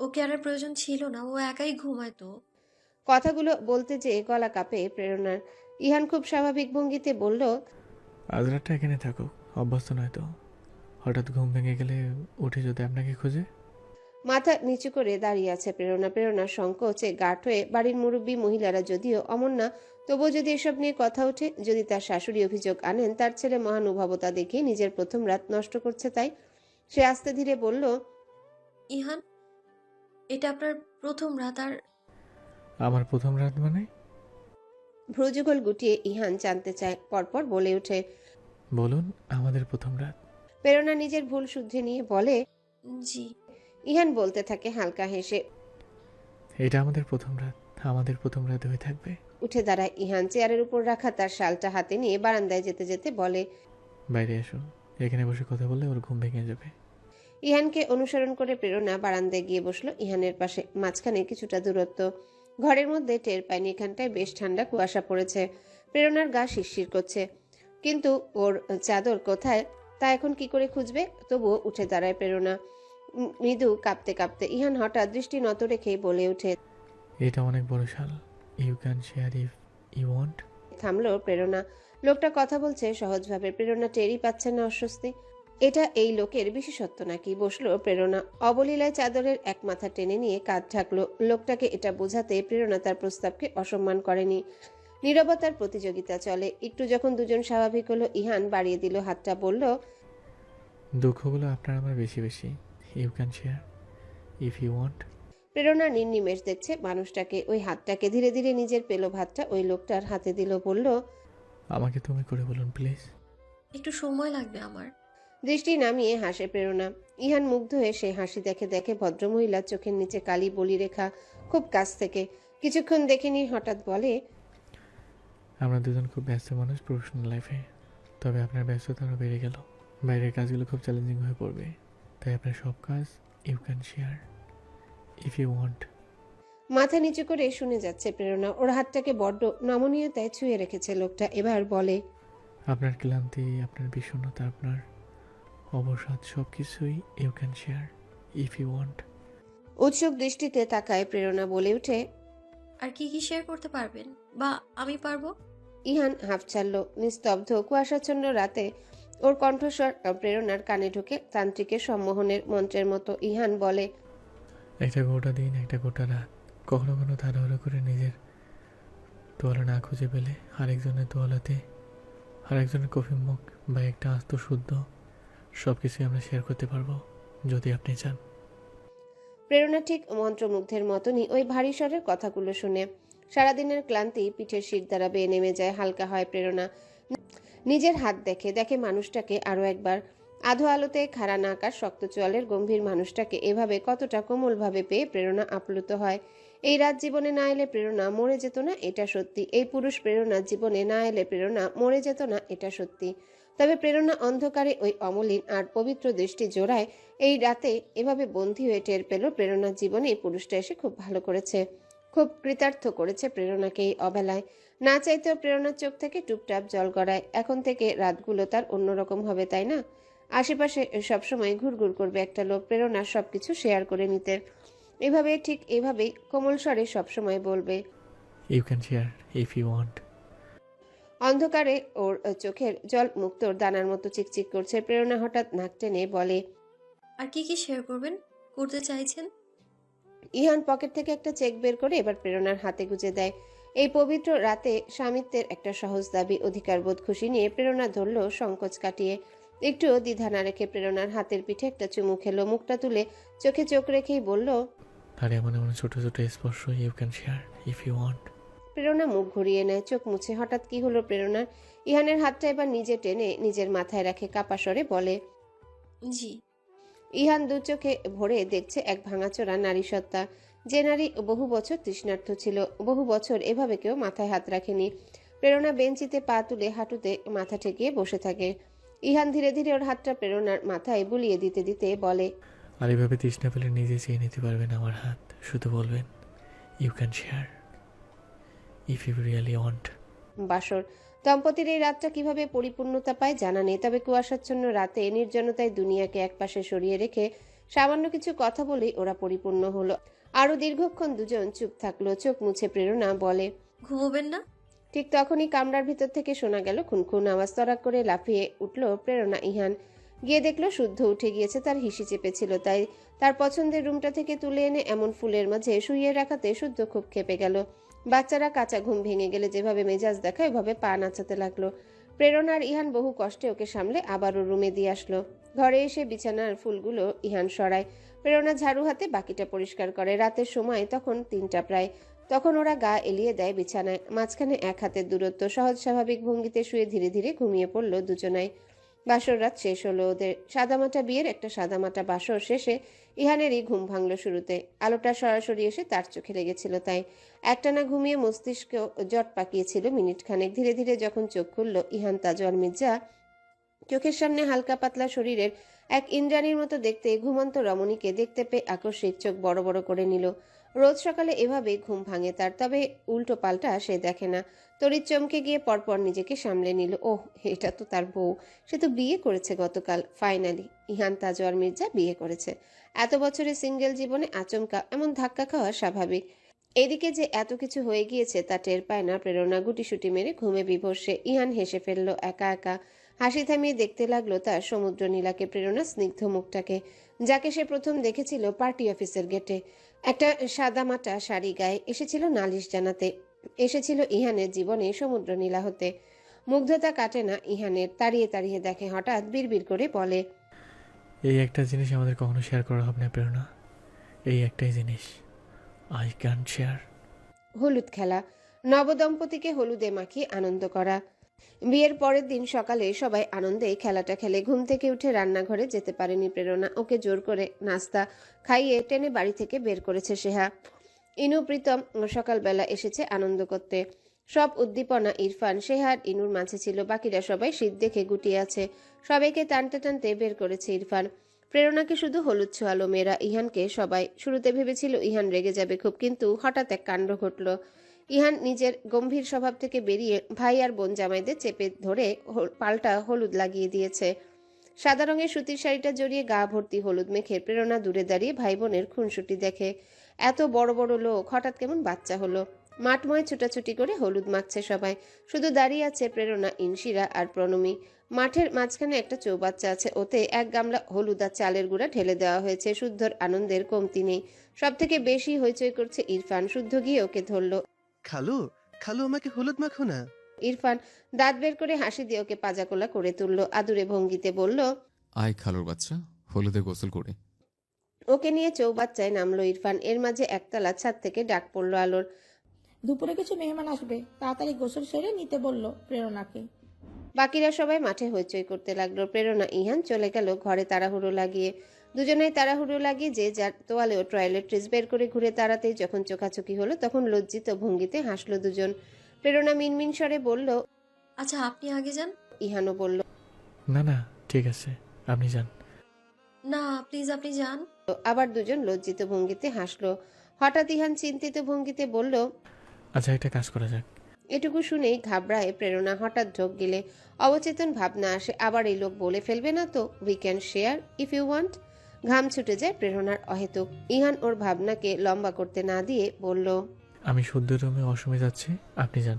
ওকে আর প্রয়োজন ছিল না ও একাই ঘুমায়তো কথাগুলো বলতে যে গলা কাঁপে প্রেরণার। ইহান খুব স্বাভাবিক ভঙ্গিতে বলল আজ রাতটা এখানে থাকুক অভ্যস্ত নয় তো। হঠাৎ ঘুম ভেঙে গেলে উঠে যদি আপনাকে খুঁজে। মাথা নিচু করে দাঁড়িয়ে আছে প্রেরণা। প্রেরণা সংকোচে গাঠ হয়ে বাড়ির মুরব্বী মহিলারা যদিও অমন না তবুও যদি এসব নিয়ে কথা ওঠে যদি তার শাশুড়ি অভিযোগ আনেন তার ছেলে মহানুভবতা দেখে নিজের প্রথম রাত নষ্ট করছে তাই। সে আস্তে ধীরে বলল ইহান এটা আপনার প্রথম রাত আর আমার প্রথম রাত মানে? ভ্রুযুগল গুটিয়ে ইহান জানতে চায় পরপর বলে ওঠে বলুন আমাদের প্রথম রাত। প্রেরণা নিজের ভুল শুদ্ধে নিয়ে বলে জি। ইহান বলতে থাকে হালকা হেসে এটা আমাদের প্রথম রাত আমাদের প্রথম রাত হয়ে থাকবে। উঠে দাঁড়ায় ইহান চেয়ারের উপর রাখা তার শালটা হাতে নিয়ে বারান্দায় যেতে যেতে বলে বাইরে এসো এখানে বসে কথা বললে ওর ঘুম ভেঙে যাবে। ইহানকে অনুসরণ করে প্রেরণা বারান্দায় গিয়ে বসল ইহানের পাশে। মাঝখানে কিছুটা দূরত্ব। ঘরের মধ্যে টের পায়নি এখানটায় বেশ ঠান্ডা কুয়াশা পড়েছে। প্রেরণার গা শিরশির করছে। কিন্তু ওর চাদর কোথায়? তা এখন কি করে খুঁজবে? তবুও উঠে দাঁড়ায় প্রেরণা। মৃদু কাঁপতে কাঁপতে ইহান হঠাৎ দৃষ্টি নত রেখে বলে ওঠে এটা অনেক বড় শাল you can share if you want থামলো প্রেরণা। লোকটা কথা বলছে সহজভাবে। প্রেরণা টেরই পাচ্ছে না অস্বস্তি। এটা এই লোকের বিশেষত্ব নাকি? বসল প্রেরণা। অবলীলায় চাদরের এক মাথা টেনে নিয়ে কাঁধ ঢাকলো। লোকটাকে এটা বোঝাতে প্রেরণা তার প্রস্তাবকে অসম্মান করেনি। নীরবতার প্রতিযোগিতা চলে। একটু যখন দুজন স্বাভাবিক হলো ইহান বাড়িয়ে দিল হাতটা বলল দুঃখগুলো আপনার আমার বেশি বেশি। You can share if you want প্রেরণা নির্নিমেষ দেখছে মানুষটাকে। ওই হাতটাকে ধীরে ধীরে নিজের পেল ভাতটা ওই লোকটার হাতে দিল বলল আমাকে তুমি করে বলুন প্লিজ একটু সময় লাগবে আমার। দৃষ্টি নামিয়ে হাসে প্রেরণা। ইহান মুগ্ধ হয়ে সে হাসি দেখে দেখে ভদ্রমহিলার চোখের নিচে কালি বলি রেখা খুব কাছ থেকে। কিছুক্ষণ দেখেনি হঠাৎ বলে আমরা দুজন খুব ব্যস্ত মানুষ প্রফেশনাল লাইফে তবে আপনার ব্যস্ততা আরও বেড়ে গেল। বাইরের কাজগুলো খুব চ্যালেঞ্জিং হয়ে পড়বে। তাই আপনার সব কাজ you can share if you want মাথা নিচু করে শুনে যাচ্ছে প্রেরণা। ওর হাতটাকে বড্ড নমনীয়তায় ছুঁয়ে রেখেছে লোকটা। এবার বলে আপনার ক্লান্তি আপনার বিষণ্ণতা আপনার অবসাদ সব কিছুই you can share if you want উৎসুক দৃষ্টিতে তাকায় প্রেরণা বলে ওঠে আর কি কি শেয়ার করতে পারবেন? বা আমি পারব? ইহান হাফ ছাড়ল নিস্তব্ধ কুয়াশাচ্ছন্ন রাতে ওর কণ্ঠস্বর প্রেরণার কানে ঢুকে তান্ত্রিকের সম্মোহনের মন্ত্রের মতো ইহান বলে একটা গোটা দিন একটা গোটা রাত কখনো কখনো তাড়াহুড়ো করে নিজের তোয়ালা না খুঁজে পেলে আরেকজনের তোয়ালাতে আরেকজনের কফি মুখ বা একটা আস্ত শুদ্ধ সব কিছুই আমরা শেয়ার করতে পারব, যদি আপনি চান। প্রেরণা ঠিক মন্ত্রমুগ্ধের মতনই ওই ভারী স্বরের কথাগুলো শুনে সারাদিনের ক্লান্তি পিঠের শির দ্বারা বেয়ে নেমে যায়, হালকা হয় প্রেরণা। নিজের হাত দেখে দেখে মানুষটাকে আরও একবার। আধো আলোতে খাড়া না আকার শক্ত চোয়ালের গম্ভীর মানুষটাকে এভাবে কতটা কোমলভাবে পেয়ে প্রেরণা আপ্লুত হয়। এই রাত জীবনে না এলে প্রেরণা মরে যেত না, এটা সত্যি। এই পুরুষ প্রেরণা জীবনে না এলে প্রেরণা মরে যেত না, এটা সত্যি। তবে প্রেরণা অন্ধকারে ওই অমলিন আর পবিত্র দৃষ্টি জোড়ায় এই রাতে এভাবে বন্দী হয়ে টের পেল প্রেরণার জীবনে। পুরুষটা এসে খুব ভালো করেছে। খুব কৃতার্থ করেছে প্রেরণাকে এই অবেলায়। না চাইতেও প্রেরণার চোখ থেকে টুপটাপ জল গড়ায়। এখন থেকে রাতগুলো তার অন্যরকম হবে, তাই না? আশেপাশে সবসময় ঘুরঘুর করবে একটা লোক প্রেরণার সবকিছু শেয়ার করে নিতে। এভাবে, ঠিক এভাবেই কোমল স্বরে সবসময় বলবে you can share if you want অন্ধকারে ওর চোখের জল মুক্তোর দানার মতো চিকচিক করছে। প্রেরণা হঠাৎ নাক টেনে বলে আর কি কি শেয়ার করবেন? করতে চাইছেন? ইহান পকেট থেকে একটা চেক বের করে এবার প্রেরণার হাতে গুজে দেয়। এই পবিত্র রাতে স্বামিত্বের একটা সহজ দাবি অধিকার বোধ খুশি নিয়ে প্রেরণা ধরল সংকোচ কাটিয়ে। একটু দ্বিধা না রেখে প্রেরণার হাতের পিঠে একটা চুমু খেলো মুখটা তুলে চোখে চোখ রেখেই বলল আর এমন এমন ছোট ছোট স্পর্শ you can share if you want প্রেরণা মুখ ঘুরিয়ে নেয় চোখ মুছে। হঠাৎ কি হলো প্রেরণার? ইহানের হাতটা এবার নিজে টেনে নিজের মাথায় রাখে কাপা স্বরে বলে জি। ইহান দু চোখে ভরে দেখছে এক ভাঙাচোরা নারী সত্তা। যে নারী বহু বছর তৃষ্ণার্থ ছিল বহু বছর এভাবে কেউ মাথায় হাত রাখেনি। প্রেরণা বেঞ্চিতে পা তুলে হাঁটুতে মাথা ঠেকিয়ে বসে থাকে। ইহান ধীরে ধীরে ওর হাতটা প্রেরণার মাথায় বুলিয়ে দিতে দিতে বলে আর এভাবে তৃষ্ণা পেলে নিজে চেয়ে নিতে পারবেন আমার হাত শুধু বলবেন you can share if you really want বাসর। দম্পতির এই রাতটা কীভাবে পরিপূর্ণতা পায় জানা নেই তবে কুয়াশাচ্ছন্ন রাতে নির্জনতায় দুনিয়াকে একপাশে সরিয়ে রেখে সামান্য কিছু কথা বলেই ওরা পরিপূর্ণ হলো। আরও দীর্ঘক্ষণ দুজন চুপ থাকল চোখ মুছে প্রেরণা বলে ঘুমোবেন না? ঠিক তখনই কামরার ভিতর থেকে শোনা গেল খুনখুন আওয়াজ তরাক করে লাফিয়ে উঠল প্রেরণা ইহান। গিয়ে দেখল শুদ্ধ উঠে গিয়েছে তার হিসি চেপেছিল তাই তার পছন্দের রুমটা থেকে তুলে এনে এমন ফুলের মাঝে শুইয়ে রাখাতে শুদ্ধ খুব খেপে গেল। বাচ্চারা কাঁচা ঘুম ভেঙে গেলে যেভাবে মেজাজ দেখায় ওভাবে পা নাচাতে লাগল। প্রেরণার ইহান বহু কষ্টে ওকে সামলে আবারও রুমে দিয়ে আসলো। ঘরে এসে বিছানার ফুলগুলো ইহান সরায়। প্রেরণা ঝাড়ু হাতে বাকিটা পরিষ্কার করে। রাতের সময় তখন তিনটা প্রায়। তখন ওরা গা এলিয়ে দেয় বিছানায়। মাঝখানে এক হাতের দূরত্ব সহজ স্বাভাবিক ভঙ্গিতে শুয়ে ধীরে ধীরে ঘুমিয়ে পড়ল দুজনাই। বাসর রাত শেষ হলো ওদের সাদামাটা বিয়ের একটা সাদামাটা বাসর শেষে ইহানেরই ঘুম ভাঙল শুরুতে। আলোটা সরাসরি এসে তার চোখে লেগেছিল তাই। একটানা ঘুমিয়ে মস্তিষ্ক জট পাকিয়েছিল মিনিট খানেক ধীরে ধীরে যখন চোখ খুলল, ইহান তাজওয়ার মির্জা, চোখের সামনে হালকা পাতলা শরীরের এক ইন্দ্রাণীর মতো দেখতে ঘুমন্ত রমণীকে দেখতে পেয়ে আকস্মিক চোখ বড় বড় করে নিল। রোজ সকালে এভাবে ঘুম ভাঙে তার, তবে উল্টো পাল্টা সে দেখে না। তড়িৎ চমকে গিয়ে পরপর নিজেকে সামলে নিল। ওহ, এটা তো তার বউ। সে তো বিয়ে করেছে গতকাল, ফাইনালি। ইহান তাজওয়ার মির্জা বিয়ে করেছে। এত বছরের সিঙ্গেল জীবনে আচমকা, এমন ধাক্কা খাওয়া স্বাভাবিক। এদিকে যে এত কিছু হয়ে গিয়েছে তা টের পায় না, প্রেরণা গুটিসুটি মেরে ঘুমে বিভর্ষে। ইহান হেসে ফেলল, একা একা। হাসি থামিয়ে দেখতে লাগল তার সমুদ্র নীলাকে প্রেরণা স্নিগ্ধ মুখটাকে। যাকে সে প্রথম দেখেছিল পার্টি অফিসের গেটে। একটা সাদামাটা শাড়ি গায়ে এসেছিল নালিশ জানাতে। এসেছিল ইহানের জীবনে সমুদ্র নীলা হতে। মুগ্ধতা কাটে না ইহানের তাড়িয়ে তাড়িয়ে দেখে হঠাৎ বিড়বিড় করে বলে এই একটা জিনিস আমাদের কখনো শেয়ার করা হবে না প্রেরণা। এই একটাই জিনিস। আই ক্যান শেয়ার হলুদ খেলা। নবদম্পতিকে হলুদে মাখিয়ে আনন্দ করা। বিয়ের পরের দিন সকালে সবাই আনন্দে খেলাটা খেলে। ঘুম থেকে উঠে রান্নাঘরে যেতে পারেনি প্রেরণা। ওকে জোর করে নাস্তা খাইয়ে টেনে বাড়ি থেকে বের করেছে সেহা। ইনু, প্রীতম সকালবেলা এসেছে আনন্দ করতে। সব উদ্দীপনা, ইরফান সেহার ইনুর মাঝে ছিল। বাকিরা সবাই শীত দেখে গুটিয়ে আছে। সবাইকে টানতে টানতে বের করেছে ইরফান। প্রেরণাকে শুধু হলুদ ছোয়ালো মেয়েরা। ইহানকে সবাই, শুরুতে ভেবেছিল ইহান রেগে যাবে খুব, কিন্তু হঠাৎ এক কাণ্ড ঘটল। ইহান নিজের গম্ভীর স্বভাব থেকে বেরিয়ে ভাই আর বোন জামাইদের চেপে ধরে পাল্টা হলুদ লাগিয়ে দিয়েছে। সাদা রঙের সুতির শাড়িটা জড়িয়ে গা ভর্তি হলুদ মেখে প্রেরণা দূরে দাঁড়িয়ে ভাই বোনের খুনসুটি দেখে। এত বড় বড় লোক, হঠাৎ কেমন বাচ্চা হলো। মাঠময় ছুটাছুটি করে হলুদ মাখছে সবাই। শুধু দাঁড়িয়ে আছে প্রেরণা ইনশিরা আর প্রণমী। মাঠের মাঝখানে একটা চৌবাচ্চা আছে, ওতে এক গামলা হলুদ আর চালের গুঁড়া ঢেলে দেওয়া হয়েছে। শুদ্ধর আনন্দের কমতি নেই। সব থেকে বেশি হইচই করছে ইরফান। শুদ্ধ গিয়ে ওকে ধরলো। খালু খালু আমাকে হলুদ মাখো না। ইরফান দাঁত বের করে হাসি দিয়ে ওকে পাজাকোলা করে তুললো আদুরে ভঙ্গিতে বলল আয় খালুর বাচ্চা হলুদে গোসল করে। ওকে নিয়ে চৌবাচ্চায় নামলো ইরফান এর মাঝে একতলা ছাদ থেকে ডাক পড়ল আলোর। দুপুরে কিছু মেহমান আসবে তাড়াতাড়ি গোসল সেরে নিতে বলল প্রেরণাকে। বাকিরা সবাই মাঠে হইচই করতে লাগল প্রেরণা ইহান চলে গেল ঘরে তাড়াহুড়ো লাগিয়ে। দুজনেই তাড়াহুড়ো লাগিয়ে যে যার তোয়ালে ও টয়লেট্রিজ বের করে ঘুরে তাড়াতেই যখন চোখাচোখি হলো তখন লজ্জিত ভঙ্গিতে হাসলো দুজন। প্রেরণা মিনমিন স্বরে বলল আচ্ছা আপনি আগে যান। ইহানও বলল না না ঠিক আছে আপনি যান। না প্লিজ আপনি যান। আবার দুজন লজ্জিত ভঙ্গিতে হাসলো। হঠাৎ ইহান চিন্তিত ভঙ্গিতে বলল আচ্ছা একটা কাজ করা যাক। এটুকু শুনেই ঘাবড়ায় প্রেরণা হঠাৎ ঢোক গেলে। অবচেতন ভাবনা আসে আবার এই লোক বলে ফেলবে না তো? We can share if you want ঘাম ছুটে যায় প্রেরণার অহেতুক। ইহান ওর ভাবনাকে লম্বা করতে না দিয়ে বলল, আমি শুদ্ধ রুমে অসমে যাচ্ছি, আপনি যান।